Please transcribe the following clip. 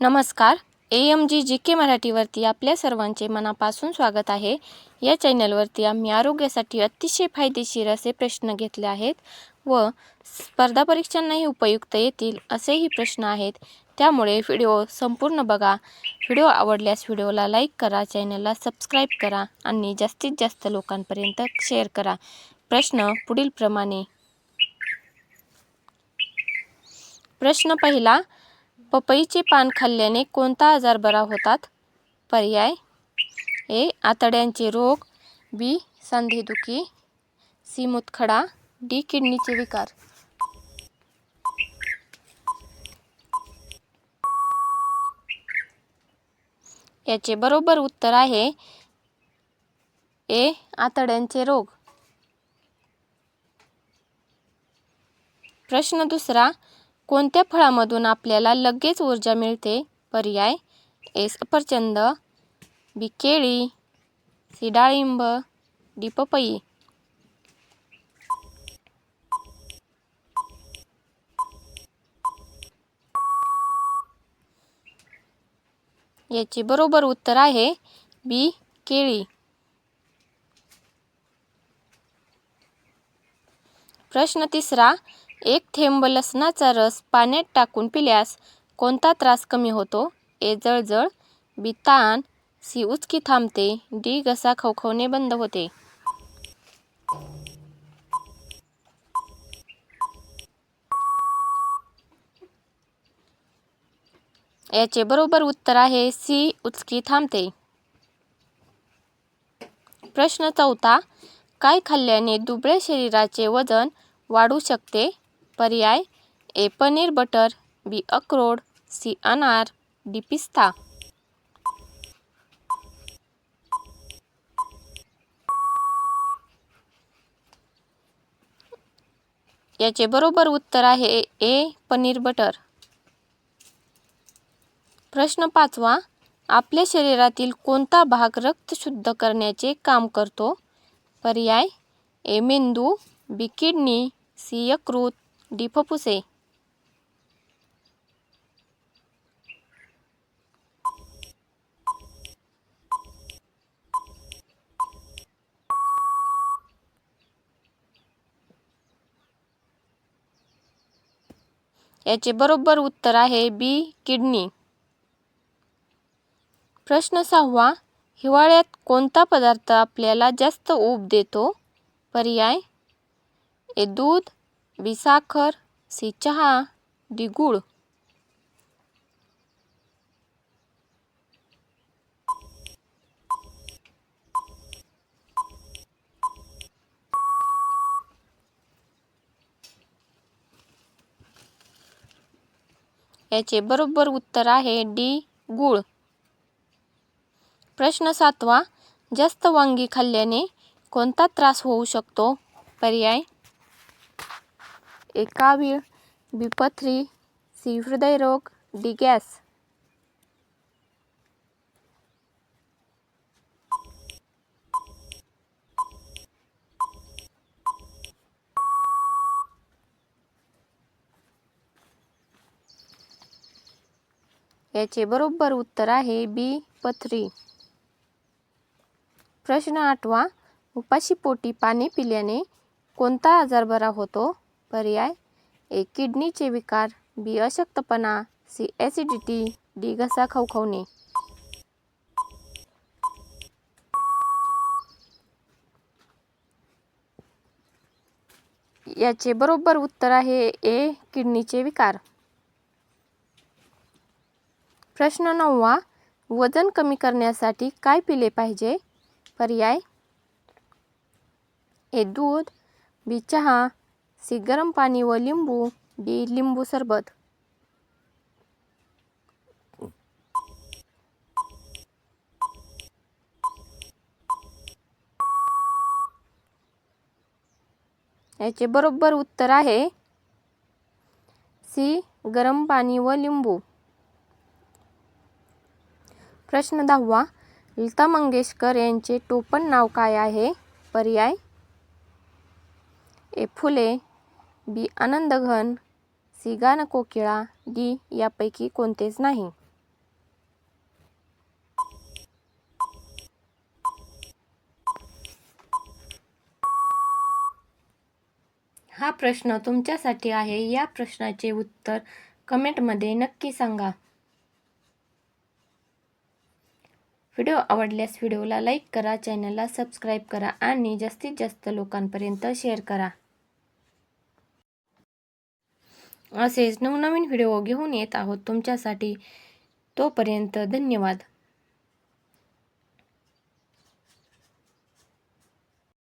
नमस्कार. A M G जी के मराठीवरती आपल्या सर्वांचे मनापासून स्वागत आहे. या चॅनलवरती आम्ही आरोग्यासाठी अतिशय फायदेशीर असे प्रश्न घेतले आहेत व स्पर्धा परीक्षांनाही उपयुक्त येतील असेही प्रश्न आहेत. त्यामुळे व्हिडिओ संपूर्ण बघा. व्हिडिओ आवडल्यास व्हिडिओला लाईक करा चॅनलला सबस्क्राईब करा आणि जास्तीत जास्त लोकांपर्यंत शेअर करा. प्रश्न पुढीलप्रमाणे. प्रश्न पहिला पपईचे पान खाल्ल्याने कोणता आजार बरा होतात? पर्याय ए. आतड्यांचे रोग बी. सांधेदुखी सी. मुतखडा डी. किडनीचे विकार याचे बरोबर उत्तर आहे ए. आतड्यांचे रोग प्रश्न दुसरा कोणत्या फळामधून आपल्याला लगेच ऊर्जा मिळते? पर्याय ए. सफरचंद बी. केळी सी. डाळिंब डी. पपई. याचे बरोबर उत्तर आहे बी. केळी. प्रश्न तिसरा एक थेंब लसणाचा रस पाण्यात टाकून पिल्यास कोणता त्रास कमी होतो? ए जळजळ. बी ताण. सी उचकी थांबते. डी घसा खवखवणे बंद होते. याचे बरोबर उत्तर आहे सी उचकी थांबते. प्रश्न चौथा. काय खाल्ल्याने दुबळे शरीराचे वजन वाढू शकते? पर्याय ए पनीर बटर बी अक्रोड सी अनार डी पिस्ता. याचे बरोबर उत्तर आहे ए पनीर बटर. प्रश्न पाचवा आपल्या शरीरातील कोणता भाग रक्त शुद्ध करण्याचे काम करतो? पर्याय ए मेंदू बी किडनी सी यकृत डी फुफ्फुसे याचे बरोबर उत्तर आहे बी किडनी. प्रश्न सहावा हिवाळ्यात कोणता पदार्थ आपल्याला जास्त ऊब देतो? पर्याय ए दूध विसाखर सी चहा डी याचे बरोबर उत्तर आहे डी गूळ प्रश्न सातवा जास्त वांगी खाल्ल्याने कोणता त्रास होऊ शकतो? पर्याय एकावीळ कावीळ सी हृदयरोग डी गॅस. याचे बरोबर उत्तर आहे बी पथरी प्रश्न आठवा उपाशी पोटी पाणी पिल्याने कोणता आजार बरा होतो? पर्याय? ए किडनीचे विकार बी अशक्तपणा सी ॲसिडिटी डी घसा खवखवणे. याचे बरोबर उत्तर आहे ए किडनीचे विकार. प्रश्न नववा वजन कमी करण्यासाठी काय पिले पाहिजे? पर्याय? ए दूध बी चहा सी गरम पाणी व लिंबू डी लिंबू सरबत. याचे बरोबर उत्तर आहे सी गरम पाणी व लिंबू. प्रश्न दहावा लता मंगेशकर यांचे टोपण नाव काय आहे? पर्याय ए फुले बी आनंदघन सी गान कोकिळा डी यापैकी कोणतेच नाही. हा प्रश्न तुमच्यासाठी आहे. या प्रश्नाचे उत्तर कमेंटमध्ये नक्की सांगा. व्हिडिओ आवडल्यास व्हिडिओला लाईक करा चॅनलला सबस्क्राईब करा आणि जास्तीत जास्त लोकांपर्यंत शेअर करा. असेच नवनवीन व्हिडिओ घेऊन येत आहोत तुमच्यासाठी. तोपर्यंत धन्यवाद.